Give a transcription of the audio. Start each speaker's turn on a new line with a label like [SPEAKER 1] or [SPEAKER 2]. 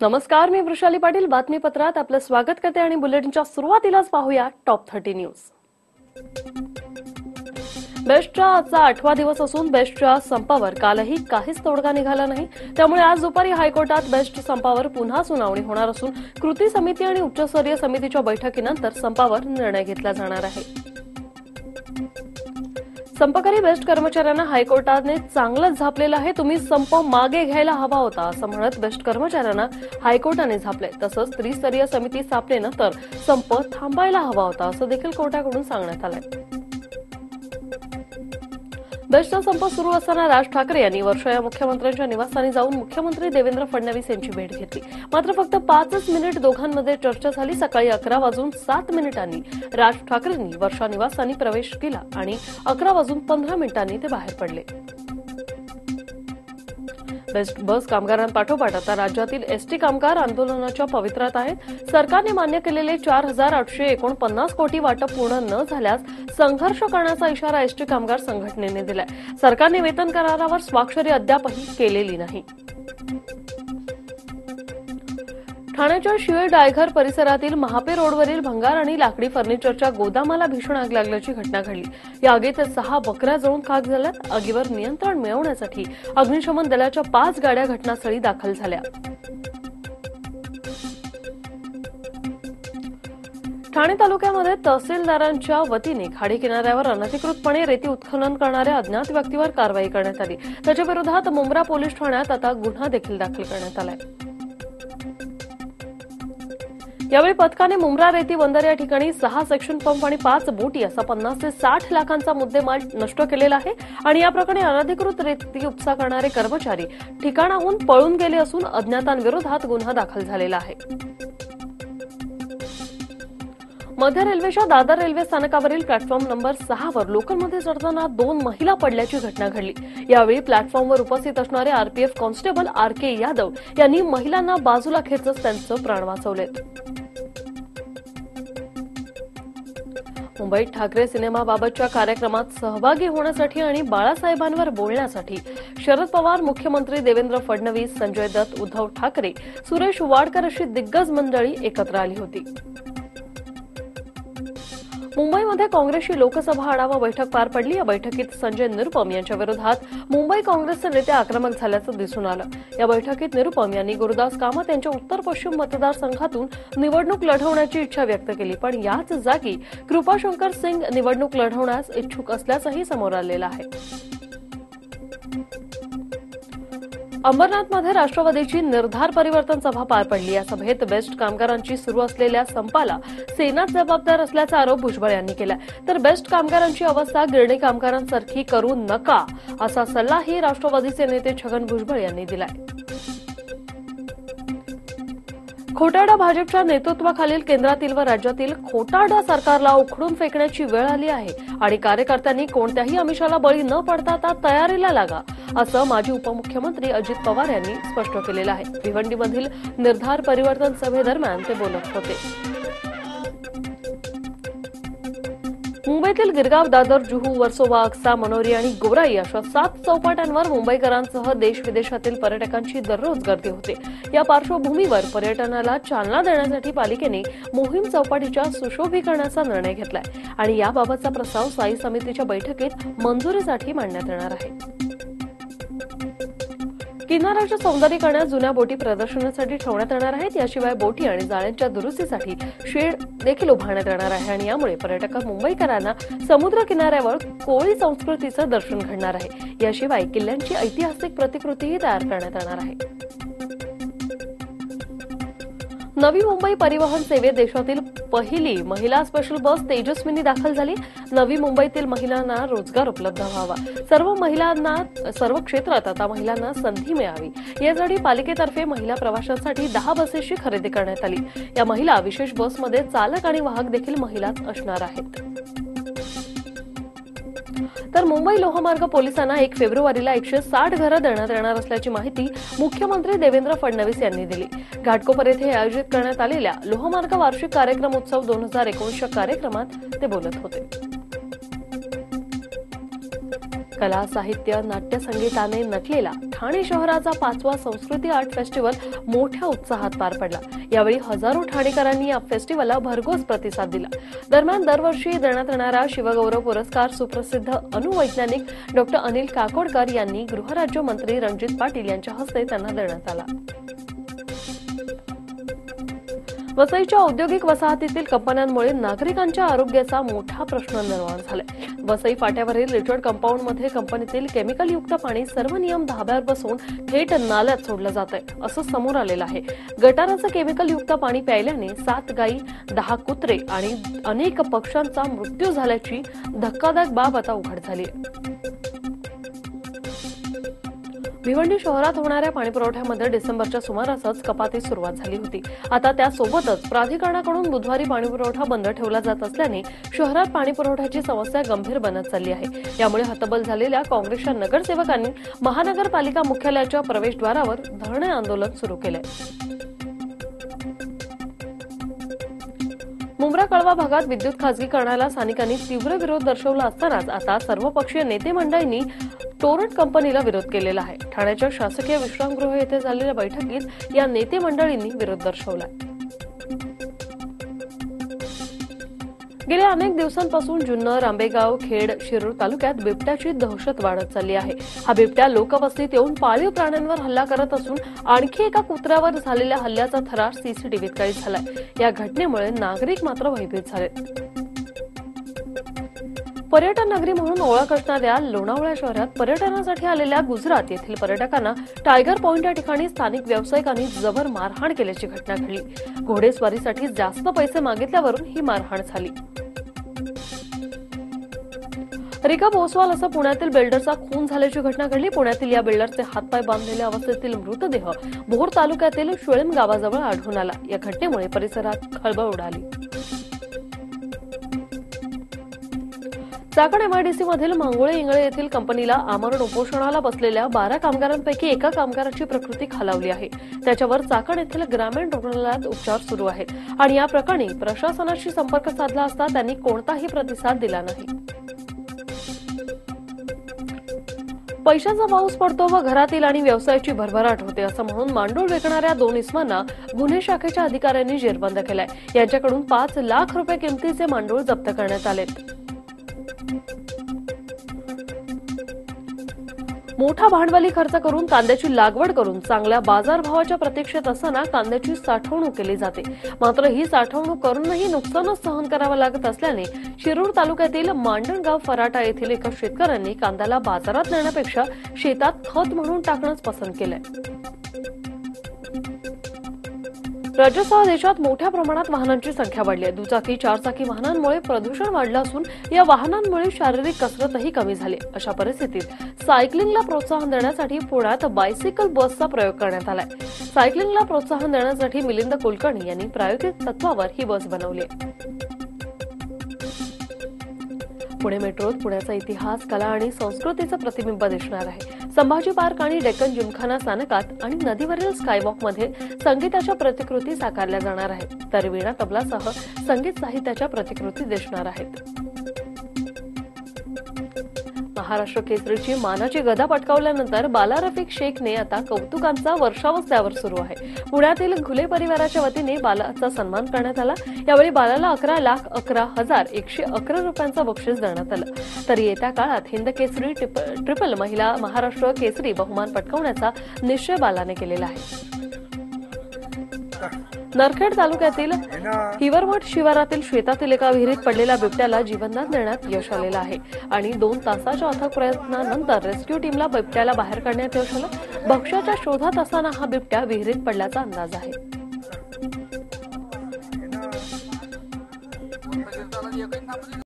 [SPEAKER 1] नमस्कार मी वृषाली पाटील. बातमीपत्रात आपलं स्वागत करते आणि बुलेटिनच्या सुरुवातीलाच पाहूया टॉप थर्टी न्यूज. बेस्टचा आजचा आठवा दिवस असून बेस्टच्या संपावर कालही काहीच तोडगा निघाला नाही. त्यामुळे आज दुपारी हायकोर्टात बेस्ट संपावर पुन्हा सुनावणी होणार असून कृती समिती आणि उच्चस्तरीय समितीच्या बैठकीनंतर संपावर निर्णय घेतला जाणार आहे. संपकरी बेस्ट कर्मचाऱ्यांना हायकोर्टाने चांगलंच झापलेलं आहे. तुम्ही संप मागे घ्यायला हवा होता असं म्हणत बेस्ट कर्मचाऱ्यांना हायकोर्टाने झापले. तसंच त्रिस्तरीय समिती स्थापनेनंतर संप थांबायला हवा होता असं देखील कोर्टाकडून सांगण्यात आलंय. बेस्टचा संप सुरू असताना राज ठाकरे यांनी वर्षा या मुख्यमंत्र्यांच्या निवासस्थानी जाऊन मुख्यमंत्री देवेंद्र फडणवीस यांची भेट घेतली. मात्र फक्त पाचच मिनिट दोघांमध्ये चर्चा झाली. सकाळी अकरा वाजून सात मिनिटांनी राज ठाकरेंनी वर्षा निवासस्थानी प्रवेश केला आणि अकरा वाजून पंधरा मिनिटांनी ते बाहेर पडले. बेस्ट बस कामगारांपाठोपाठ आता राज्यातील एसटी कामगार आंदोलनाच्या पवित्रात आहेत. सरकारने मान्य केलेले चार हजार आठशे एकोणपन्नास कोटी वाटप पूर्ण न झाल्यास संघर्ष करण्याचा इशारा एसटी कामगार संघटनेने दिलाय. सरकारने वेतन करारावर स्वाक्षरी अद्यापही केलेली नाही. ठाण्याच्या शिवे डायघर परिसरातील महापे रोडवरील भंगार आणि लाकडी फर्निचरच्या गोदामाला भीषण आग लागल्याची घटना घडली. या आगीत सहा बकऱ्या जळून खाक झाल्यात. आगीवर नियंत्रण मिळवण्यासाठी अग्निशमन दलाच्या पाच गाड्या घटनास्थळी दाखल झाल्या. ठाणे तालुक्यामध्ये तहसीलदारांच्या वतीने खाडी किनाऱ्यावर अनधिकृतपणे रेती उत्खनन करणाऱ्या अज्ञात व्यक्तीवर कारवाई करण्यात आली. त्याच्या विरोधात मुंब्रा पोलीस ठाण्यात आता गुन्हा देखील दाखल करण्यात आलाय. यावेळी पथकाने मुंब्रा रेती बंदर या ठिकाणी सहा सेक्शन पंप आणि पाच बोटी असा पन्नास ते साठ लाखांचा मुद्देमाल नष्ट केलेला आहे आणि या प्रकरणी अनधिकृत रेती उपसा करणारे कर्मचारी ठिकाणाहून पळून गेले असून अज्ञातांविरोधात गुन्हा दाखल झालेला आहे. मध्य रेल्वेच्या दादर रेल्वे स्थानकावरील प्लॅटफॉर्म नंबर सहावर लोकलमध्ये चढताना दोन महिला पडल्याची घटना घडली. यावेळी प्लॅटफॉर्मवर उपस्थित असणारे RPF constable R K Yadav यांनी महिलांना बाजूला खेचत त्यांचं प्राण वाचवलेत मुंबईत ठाकरे सिनेमाबाबतच्या कार्यक्रमात सहभागी होण्यासाठी आणि बाळासाहेबांवर बोलण्यासाठी शरद पवार मुख्यमंत्री देवेंद्र फडणवीस संजय दत्त उद्धव ठाकरे सुरेश वाडकर अशी दिग्गज मंडळी एकत्र आली होती. मुंबईमध्ये काँग्रेसची लोकसभा आढावा बैठक पार पडली. या बैठकीत संजय निरुपम यांच्या विरोधात मुंबई काँग्रेसचे नेते आक्रमक झाल्याचं दिसून आलं. या बैठकीत निरुपम यांनी गुरुदास कामत यांच्या उत्तर पश्चिम मतदारसंघातून निवडणूक लढवण्याची इच्छा व्यक्त केली. पण याच जागी कृपाशंकर सिंग निवडणूक लढवण्यास इच्छुक असल्याचंही समोर आलेलं आहे. अंबरनाथमध्ये राष्ट्रवादीची निर्धार परिवर्तन सभा पार पडली. या सभेत बेस्ट कामगारांची सुरू असलेल्या संपाला सेनाच जबाबदार असल्याचा आरोप भुजबळ यांनी केला तर बेस्ट कामगारांची अवस्था गिरणी कामगारांसारखी करू नका असा सल्लाही राष्ट्रवादीचे नेते छगन भुजबळ यांनी दिलाय. खोटाडा भाजपच्या नेतृत्वाखालील केंद्रातील व राज्यातील खोटाडा सरकारला उखडून फेकण्याची वेळ आली आहे आणि कार्यकर्त्यांनी कोणत्याही आमिषाला बळी न पडता तयारीला लागा. असं माजी उपमुख्यमंत्री अजित पवार यांनी स्पष्ट केलेलं आहे. भिवंडीमधील निर्धार परिवर्तन सभेदरम्यान ते बोलत होते. मुंबईतील गिरगाव दादर जुहू वर्सोवा अक्सा मनोरी आणि गोराई अशा सात चौपाट्यांवर मुंबईकरांसह देश विदेशातील पर्यटकांची दररोज गर्दी होते. या पार्श्वभूमीवर पर्यटनाला चालना देण्यासाठी पालिकेने मोहीम चौपाटीच्या सुशोभीकरणाचा निर्णय घेतलाय आणि याबाबतचा प्रस्ताव स्थायी समितीच्या बैठकीत मंजुरीसाठी मांडण्यात येणार आहे. किनाऱ्याच्या सौंदर्यीकरणात जुन्या बोटी प्रदर्शनासाठी ठेवण्यात येणार आहेत. याशिवाय बोटी आणि जाळ्यांच्या दुरुस्तीसाठी शेड देखील उभारण्यात येणार आहे आणि यामुळे पर्यटक मुंबईकरांना समुद्र किनाऱ्यावर कोळी संस्कृतीचं दर्शन घडणार आहे. याशिवाय किल्ल्यांची ऐतिहासिक प्रतिकृतीही तयार करण्यात येणार आहे. नवी मुंबई परिवहन सेवेत देशातील पहिली महिला स्पेशल बस तेजस्विनी दाखल झाली. नवी मुंबईतील महिलांना रोजगार उपलब्ध व्हावा. सर्व महिलांना सर्व क्षेत्रात आता महिलांना संधी मिळावी. यासाठी पालिकेतर्फे महिला प्रवाशांसाठी दहा बसेसची खरेदी करण्यात आली. या महिला विशेष बसमध्ये चालक आणि वाहक देखील महिलाच असणार आहेत. तर मुंबई लोहमार्ग पोलिसांना एक फेब्रुवारीला एकशे साठ घरं देण्यात येणार असल्याची माहिती मुख्यमंत्री देवेंद्र फडणवीस यांनी दिली. घाटकोपर येथे आयोजित करण्यात आलेल्या लोहमार्ग वार्षिक कार्यक्रम उत्सव दोन हजार एकोणीसच्या कार्यक्रमात ते बोलत होते. कला साहित्य नाट्य संगीताने नटलेला ठाणे शहराचा पाचवा संस्कृती आर्ट फेस्टिवल मोठ्या उत्साहात पार पडला. यावेळी हजारो ठाणेकरांनी या फेस्टिवलला भरघोस प्रतिसाद दिला. दरम्यान दरवर्षी देण्यात येणारा शिवगौरव पुरस्कार सुप्रसिद्ध अनुवैज्ञानिक डॉक्टर अनिल काकोडकर यांनी गृहराज्यमंत्री रणजित पाटील यांच्या हस्ते त्यांना देण्यात आला. वसईच्या औद्योगिक वसाहतीतील कंपन्यांमुळे नागरिकांच्या आरोग्याचा मोठा प्रश्न निर्माण झालाय. वसई फाट्यावरील रिचर्ड कंपाऊंडमध्ये कंपनीतील केमिकलयुक्त पाणी सर्व नियम धाब्यावर बसवून थेट नाल्यात सोडलं जात आहे असं समोर आलेलं आहे. गटाराचं केमिकलयुक्त पाणी प्यायल्याने सात गायी दहा कुत्रे आणि अनेक पक्ष्यांचा मृत्यू झाल्याची धक्कादायक बाब आता उघड झाली आहे भिवंडी शहरात होणाऱ्या पाणीपुरवठ्यामध्ये डिसेंबरच्या सुमारासच कपातीस सुरुवात झाली होती. आता त्यासोबतच प्राधिकरणाकडून बुधवारी पाणीपुरवठा बंद ठेवला जात असल्याने शहरात पाणीपुरवठ्याची समस्या गंभीर बनत चालली आहे. यामुळे हतबल झालेल्या काँग्रेसच्या नगरसेवकांनी महानगरपालिका मुख्यालयाच्या प्रवेशद्वारावर धरणे आंदोलन सुरू केलंय. मुंब्रा कळवा भागात विद्युत खासगीकरणाला स्थानिकांनी तीव्र विरोध दर्शवला असतानाच आता सर्वपक्षीय नेते मंडळींनी टोरंट कंपनीला विरोध केलेला आहे. ठाण्याच्या शासकीय विश्रामगृह येथे झालेल्या बैठकीत या नेते मंडळींनी विरोध दर्शवला गेल्या अनेक दिवसांपासून जुन्नर आंबेगाव खेड शिरूर तालुक्यात बिबट्याची दहशत वाढत चालली आहे. हा बिबट्या लोकवस्तीत येऊन पाळीव प्राण्यांवर हल्ला करत असून आणखी एका कुत्र्यावर झालेल्या हल्ल्याचा थरार सीसीटीव्हीत काही झालाय. या घटनेमुळे नागरिक मात्र भयभीत झालेत. पर्यटन नगरी म्हणून ओळख असणाऱ्या लोणावळा शहरात पर्यटनासाठी आलेल्या गुजरात येथील पर्यटकांना टायगर पॉइंट या ठिकाणी स्थानिक व्यावसायिकांनी जबर मारहाण केल्याची घटना घडली. घोडेस्वारीसाठी जास्त पैसे मागितल्यावरून ही मारहाण झाली. रिका बोसवाल असं पुण्यातील बिल्डरचा खून झाल्याची घटना घडली. पुण्यातील या बिल्डरचे हातपाय बांधलेल्या अवस्थेतील मृतदेह भोर तालुक्यातील शुळेम गावाजवळ आढळून आला. या घटनेमुळे परिसरात खळबळ उडाली. चाकण एमआयडीसी मधील मांगोळे इंगळे येथील कंपनीला आमरण उपोषणाला बसलेल्या बारा कामगारांपैकी एका कामगाराची प्रकृती खालावली आहे. त्याच्यावर चाकण येथील ग्रामीण रुग्णालयात उपचार सुरू आहेत आणि या प्रकरणी प्रशासनाशी संपर्क साधला असता त्यांनी कोणताही प्रतिसाद दिला नाही. पैशाचा पाऊस पडतो व घरातील आणि व्यवसायाची भरभराट होते असं म्हणून मांडूळ विकणाऱ्या दोन इस्मांना गुन्हे शाखेच्या अधिकाऱ्यांनी जेरबंद केलाय. यांच्याकडून पाच लाख रुपये किमतीचे मांडूळ जप्त करण्यात आलेत. मोठा भांडवली खर्च करून कांद्याची लागवड करून चांगल्या बाजारभावाच्या प्रतीक्षेत असताना कांद्याची साठवणूक केली जाते. मात्र ही साठवणूक करूनही नुकसानच सहन करावं लागत असल्याने शिरूर तालुक्यातील मांडणगाव फराटा येथील एका शेतकऱ्यांनी कांद्याला बाजारात नेण्यापेक्षा शेतात खत म्हणून टाकणंच पसंत केलंय. राज्यासह देशात मोठ्या प्रमाणात वाहनांची संख्या वाढली आहे. दुचाकी चारचाकी वाहनांमुळे प्रदूषण वाढलं असून या वाहनांमुळे शारीरिक कसरतही कमी झाली. अशा परिस्थितीत सायकलिंगला प्रोत्साहन देण्यासाठी पुण्यात बायसिकल बसचा प्रयोग करण्यात आलाय. सायकलिंगला प्रोत्साहन देण्यासाठी मिलिंद कुलकर्णी यांनी प्रायोगिक तत्वावर ही बस बनवली आहे. पुणे मेट्रोत पुण्याचा इतिहास कला आणि संस्कृतीचं प्रतिबिंब दिसणार आहे. संभाजी पार्क आणि डेक्कन जिमखाना स्थानकात आणि नदीवरील स्कायवॉकमध्ये संगीताच्या प्रतिकृती साकारल्या जाणार आहेत. तर वीणा तबलासह संगीत साहित्याच्या प्रतिकृती दिसणार आहेत. महाराष्ट्र केसरीची मानाची गदा पटकावल्यानंतर बाला रफिक शेखने आता कौतुकांचा वर्षावच त्यावर सुरू आहे. पुण्यातील घुले परिवाराच्या वतीने बालाचा सन्मान करण्यात आला. यावेळी बालाला अकरा लाख अकरा हजार एकशे अकरा रुपयांचं बक्षीस देण्यात आलं. तर येत्या काळात हिंद केसरी ट्रिपल महिला महाराष्ट्र केसरी बहुमान पटकावण्याचा निश्चय बालाने केलेला आहे. नरखेड तालुक्यातील हिवरमठ शिवारातील शेतातील एका विहिरीत पडलेल्या बिबट्याला जीवनदान देण्यात यश आलेलं आहे. आणि दोन तासाच्या अथक प्रयत्नानंतर रेस्क्यू टीमला बिबट्याला बाहेर काढण्यात यश आलं. भक्ष्याच्या शोधात असताना हा बिबट्या विहिरीत पडल्याचा अंदाज आहे.